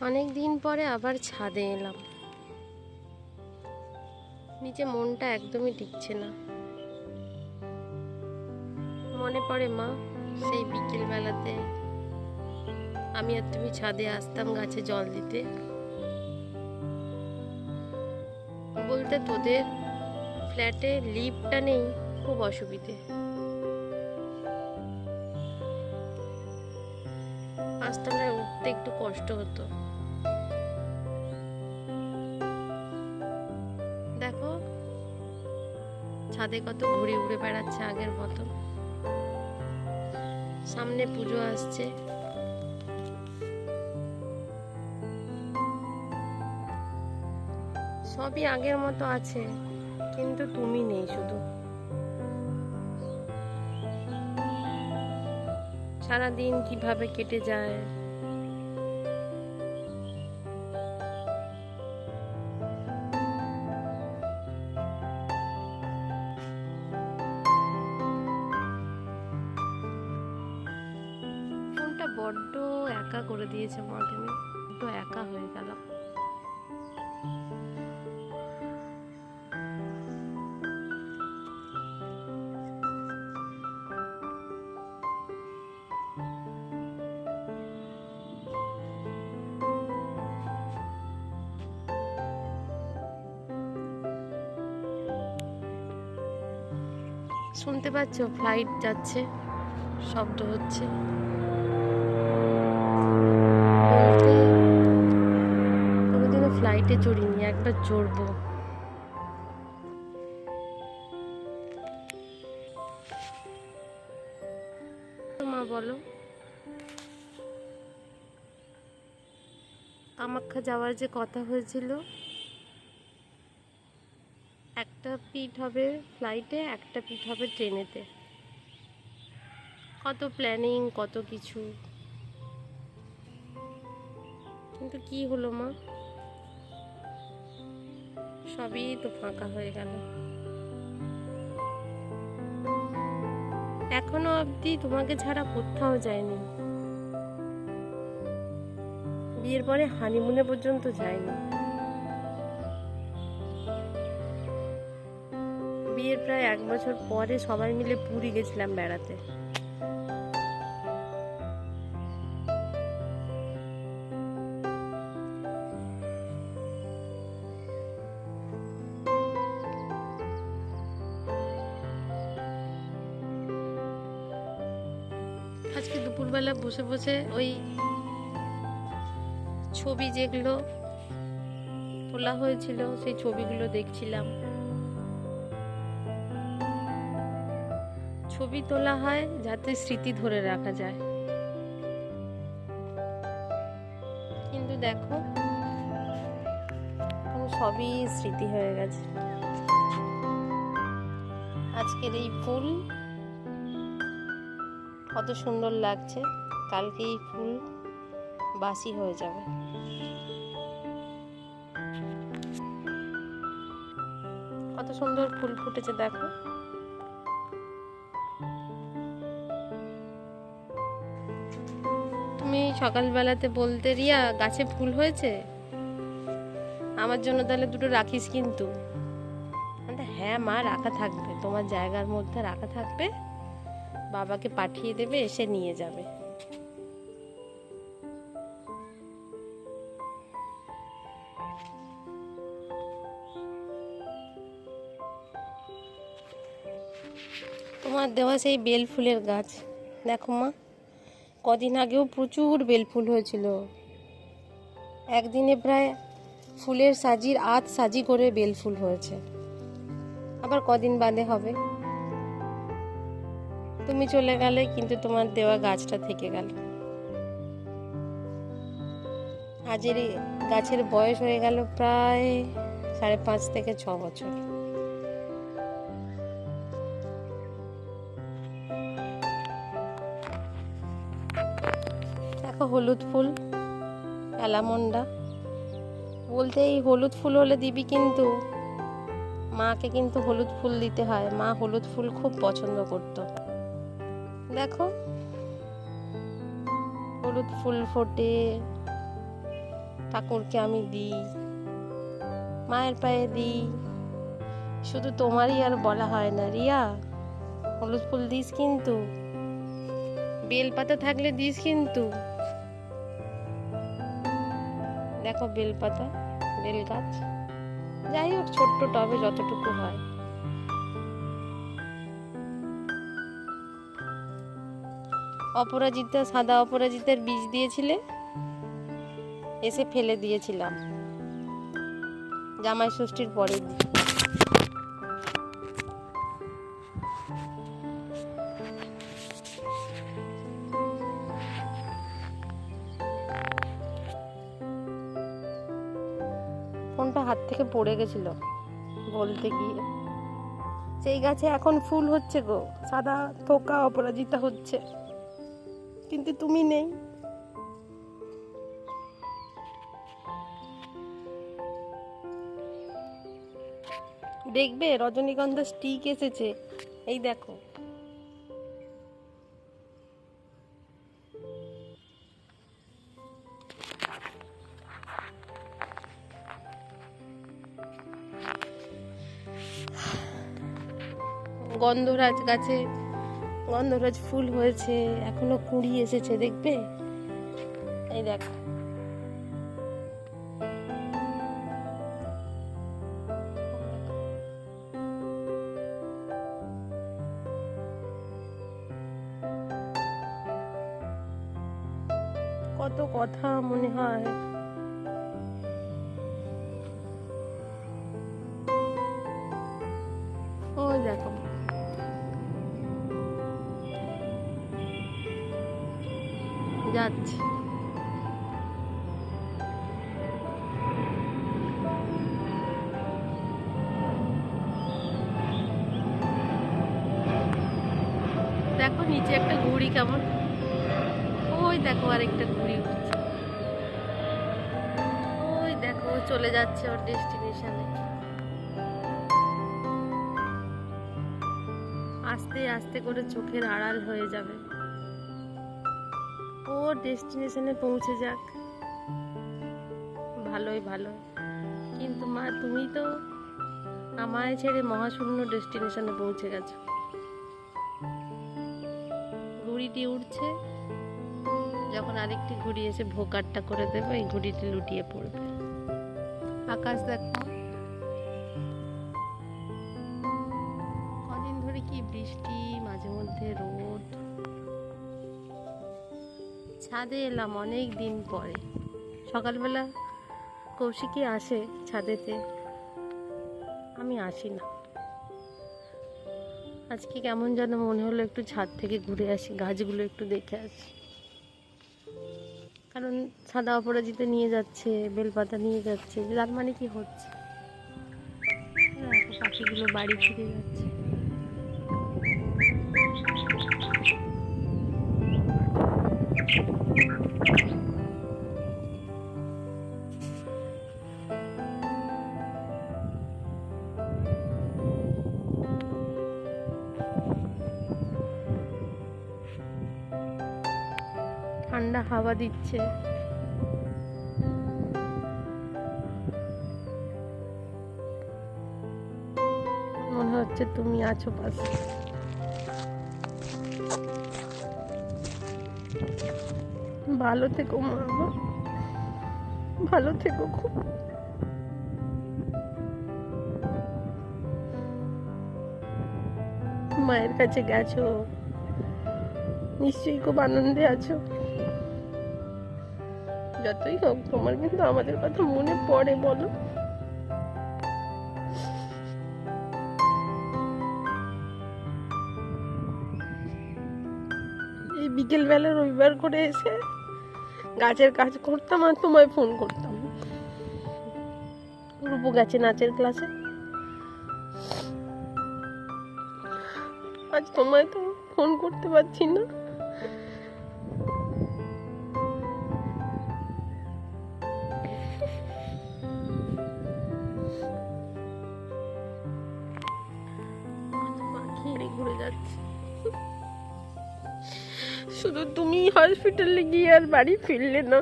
অনেক দিন পরে আবার ছাদে এলাম। নিচে মনটা একদমই টিকছে না। মনে পড়ে মা, সেই বিকেল বেলাতে আমি আর তুমি ছাদে আসতাম গাছে জল দিতে। বলতে তোদের ফ্ল্যাটে লিফটটা নেই, খুব অসুবিধে। উঠতে একটু কষ্ট হতো। দেখো, ছাদে কত ঘুরে উড়ে বেড়াচ্ছে আগের মতো। সামনে পুজো আসছে। সবই আগের মতো আছে, কিন্তু তুমি নেই শুধু। সারাদিন কীভাবে কেটে যায়? দিয়েছে মা তুমি বড্ড একা হয়ে গেলাম শুনতে পাচ্ছ? ফ্লাইট যাচ্ছে। শব্দ হচ্ছে। ফ্লাইটে চড়িনি একবার চড়বো। মা, বলো। কামাখ্যা যাওয়ার যে কথা হয়েছিল, একটা পিঠ হবে ফ্লাইটে একটা পিঠ হবে ট্রেনেতে। কত প্ল্যানিং কত কিছু। কিন্তু কি হলো মা? সবই তো ফাঁকা হয়ে গেল। এখনও অবধি তোমাকে ছাড়া কোথাও যায়নি বিয়ের পরে হানিমুনে পর্যন্ত যায়নি বিয়ের প্রায় এক বছর পরে সবাই মিলে পুরী গেছিলাম বেড়াতে। দুপুরবেলা বসে বসে ওই ছবি যেগুলো তোলা হয়েছিল, সেই ছবিগুলো দেখছিলাম। ছবি তোলা হয় যাতে স্মৃতি ধরে রাখা যায়। কিন্তু দেখো সবই স্মৃতি হয়ে গেছে। আজকের এই ফুল কত সুন্দর লাগছে। কালকে এই ফুল বাসি হয়ে যাবে। কত সুন্দর ফুল ফুটেছে, দেখো। তুমি সকালবেলাতে বলতে রিয়া, গাছে ফুল হয়েছে? আমার জন্য তাহলে দুটো রাখিস কিন্তু। হ্যাঁ মা, রাখা থাকবে। তোমার জায়গার মধ্যে রাখা থাকবে। বাবাকে পাঠিয়ে দেবে, এসে নিয়ে যাবে। তোমার দেওয়া সেই বেল ফুলের গাছ। দেখো মা, কদিন আগেও প্রচুর বেল ফুল হয়েছিল। একদিনে প্রায় ফুলের সাজির আধ সাজি করে বেল ফুল হয়েছে। আবার কদিন বাদে হবে? তুমি চলে গেলে, কিন্তু তোমার দেওয়া গাছটা থেকে গেল। আজের গাছের বয়স হয়ে গেল প্রায় সাড়ে পাঁচ থেকে ছ বছর। দেখো হলুদ ফুল, অ্যালামন্ডা। বলতে এই হলুদ ফুল হলে দিবি কিন্তু মাকে কিন্তু হলুদ ফুল দিতে হয়। মা হলুদ ফুল খুব পছন্দ করতো। দেখো। হলুদ ফুল ফোটে। ঠাকুরকে আমি দিই। মায়ের পায়ে দিই। শুধু তোমারই আর বলা হয় না, রিয়া। হলুদ ফুল দিস কিন্তু। বেলপাতা থাকলে দিস কিন্তু। দেখো বেলপাতা বেল গাছ যাই হোক, ছোট্ট টবে যতটুকু হয়। অপরাজিতা, সাদা অপরাজিতার বীজ দিয়েছিলে? এসে ফেলে দিয়েছিলাম। জামাই ষষ্ঠীর দিন। ফোনটা হাত থেকে পড়ে গেছিল বলতে গিয়ে। সেই গাছে এখন ফুল হচ্ছে গো, সাদা, থোকা, অপরাজিতা হচ্ছে। কিন্তু তুমি নেই। দেখবে রজনীগন্ধা স্টিক এসেছে। এই দেখো। গন্ধরাজ গাছে গন্ধরাজ ফুল হয়েছে এখনও কুড়ি এসেছে দেখবে? এই দেখো। কত কথা মনে হয়। যাচ্ছি। দেখো নিচে একটা ঘুড়ি কেমন। ওই দেখো আরেকটা ঘুড়ি উঠছে। ওই দেখো চলে যাচ্ছে ওর ডেস্টিনেশনে। আস্তে আস্তে করে চোখের আড়াল হয়ে যাবে। ও ডেস্টিনেশনে পৌঁছে যাক। ভালোই, ভালো। কিন্তু মা, তুমি তো আমায় ছেড়ে মহাশূন্য ডেস্টিনেশনে পৌঁছে গেছো। ঘুড়িটি উঠছে যখন আরেকটি ঘুড়ি এসে ভোকারটা করে দেবে এই ঘুড়িটি লুটিয়ে পড়বে। আকাশ দেখো। কদিন ধরে কি বৃষ্টি, মাঝে মধ্যে রোদ। ছাদে এলাম অনেক দিন পরে। সকালবেলা কৌশিকই আসে ছাদেতে। আমি আসি না। আজকে কেমন যেন মনে হলো একটু ছাদ থেকে ঘুরে আসি, গাছগুলো একটু দেখে আসি। কারণ সাদা অপরাজিতে নিয়ে যাচ্ছে, বেলপাতা নিয়ে যাচ্ছে তার মানে কি হচ্ছে? দেখো পাখিগুলো বাড়ি ফিরে যাচ্ছে। হাওয়া দিচ্ছে। মনে হচ্ছে তুমি আছো পাশে। ভালো থেকো, মা। ভালো থেকো খুব। মায়ের কাছে গেছো। নিশ্চয়ই খুব আনন্দে আছো। যতই হোক, তোমার কিন্তু আমাদের কথা মনে পড়ে, বলো। এই বিকেল বেলা রবিবার করে এসে গাছের কাজ করতাম আর তোমায় ফোন করতাম। রূপু গেছে নাচের ক্লাসে আজ তোমায় তো ফোন করতে পারছি না। যাচ্ছে। শুধু তুমি হসপিটালে গিয়ে আর বাড়ি ফিরলে না।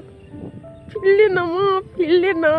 ফিরলে না মা ফিরলে না।